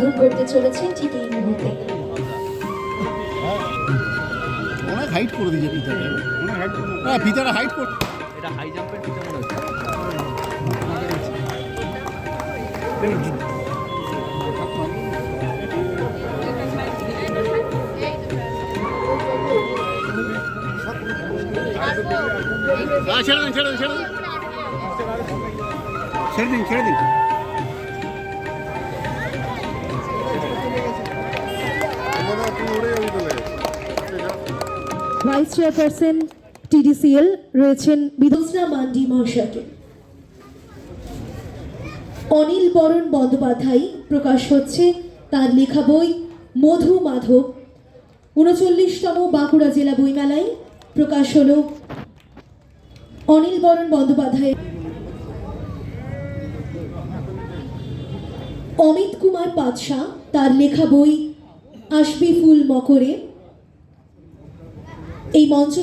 দূর করতে চলেছে ঠিক এই মুহূর্তে। অনেক হাইট করে দিয়েছে পিতাটা হ্যাঁ পিতাটা হাইট করে এটা হাই জাম্পের পিতা মনে হচ্ছে ছেড়ে দিন ছেড়ে দিন ছেড়ে দিন। ছেড়ে দিন ছেড়ে দিন। ভাইস চেয়ারপারসন টিডিসিএল রয়েছেন বিদোসরা মান্ডি মহাশয়কে অনিল বরণ বন্দ্যোপাধ্যায় প্রকাশ হচ্ছে তার লেখা বই মধু মাধব। উনচল্লিশতম বাঁকুড়া জেলা বইমেলায় প্রকাশ হলো অনিল বরণ বন্দ্যোপাধ্যায় অমিত কুমার পাতশাহ তার লেখা বই আসবি ফুল মকরে। এই মঞ্চ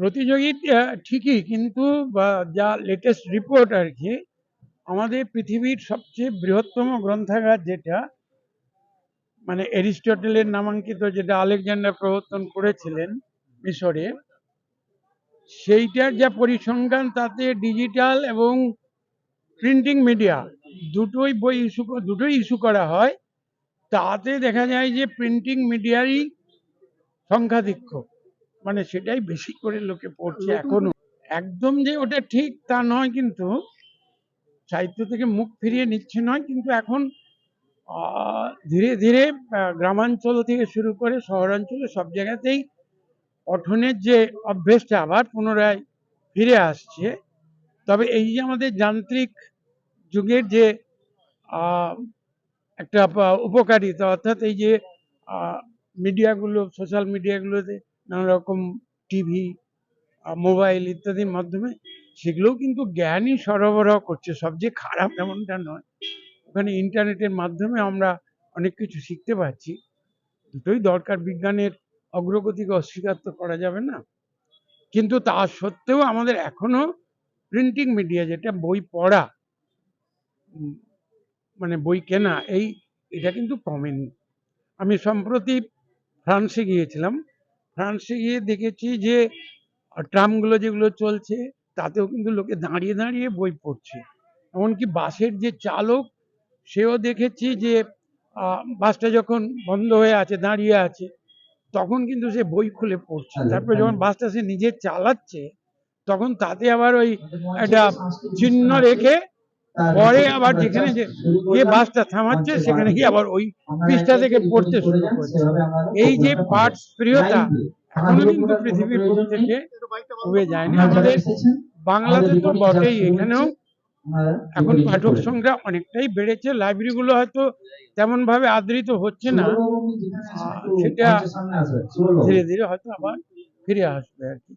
থেকে প্রতিযোগিতা ঠিকই, কিন্তু বা যা লেটেস্ট রিপোর্ট আর কি, আমাদের পৃথিবীর সবচেয়ে বৃহত্তম গ্রন্থাগার যেটা মানে এরিস্টটলের নামাঙ্কিত যেটা আলেকজান্ডার প্রবর্তন করেছিলেন মিশরে, সেইটার যা পরিসংখ্যান তাতে ডিজিটাল এবং প্রিন্টিং মিডিয়া দুটোই বই ইস্যু দুটোই ইস্যু করা হয়, তাতে দেখা যায় যে প্রিন্টিং মিডিয়ারই সংখ্যাধিক্য। মানে সেটাই বেশি করে লোকে পড়ছে এখনও। একদম যে ওটা ঠিক তা নয় কিন্তু সাহিত্য থেকে মুখ ফিরিয়ে নিচ্ছে নয় কিন্তু এখন ধীরে ধীরে গ্রামাঞ্চল থেকে শুরু করে শহরাঞ্চলে সব জায়গাতেই পঠনের যে অভ্যেসটা আবার পুনরায় ফিরে আসছে। তবে এই যে আমাদের যান্ত্রিক যুগের যে একটা উপকারিতা অর্থাৎ এই যে মিডিয়াগুলো সোশ্যাল মিডিয়াগুলোতে নানা রকম টিভি মোবাইল ইত্যাদির মাধ্যমে সেগুলোও কিন্তু জ্ঞানই সরবরাহ করছে। সবচেয়ে খারাপ এমনটা নয়। ওখানে ইন্টারনেটের মাধ্যমে আমরা অনেক কিছু শিখতে পারছি। দুটোই দরকার। বিজ্ঞানের অগ্রগতিকে অস্বীকার তো করা যাবে না। কিন্তু তা সত্ত্বেও আমাদের এখনও প্রিন্টিং মিডিয়া যেটা, বই পড়া মানে বই কেনা, এই, এটা কিন্তু কমেনি। আমি সম্প্রতি ফ্রান্সে গিয়েছিলাম। ফ্রান্সে গিয়ে দেখেছি যে ট্রামগুলো যেগুলো চলছে তাতেও কিন্তু লোকে দাঁড়িয়ে দাঁড়িয়ে বই পড়ছে। এমনকি বাসের যে চালক সেও দেখেছি যে বাসটা যখন বন্ধ হয়ে আছে দাঁড়িয়ে আছে তখন কিন্তু সে বই খুলে পড়ছে। তারপরে যখন বাসটা সে নিজে চালাচ্ছে তখন তাতে আবার ওই একটা চিহ্ন রেখে পরে আবার যেখানে যে বাসটা থামাচ্ছে সেখানে গিয়ে আবার ওই পৃষ্ঠা থেকে পড়তে শুরু করছে। এই যে পাঠ প্রিয়তা এখনও কিন্তু পৃথিবীর বুক থেকে উবে যায়নি। আমাদের বাংলাতে তো বটেই এখানেও এখন পাঠক সংখ্যা অনেকটাই বেড়েছে। লাইব্রেরিগুলো হয়তো তেমন ভাবে আদৃত হচ্ছে না। সেটা ধীরে ধীরে হয়তো আবার ফিরে আসবে আর কি।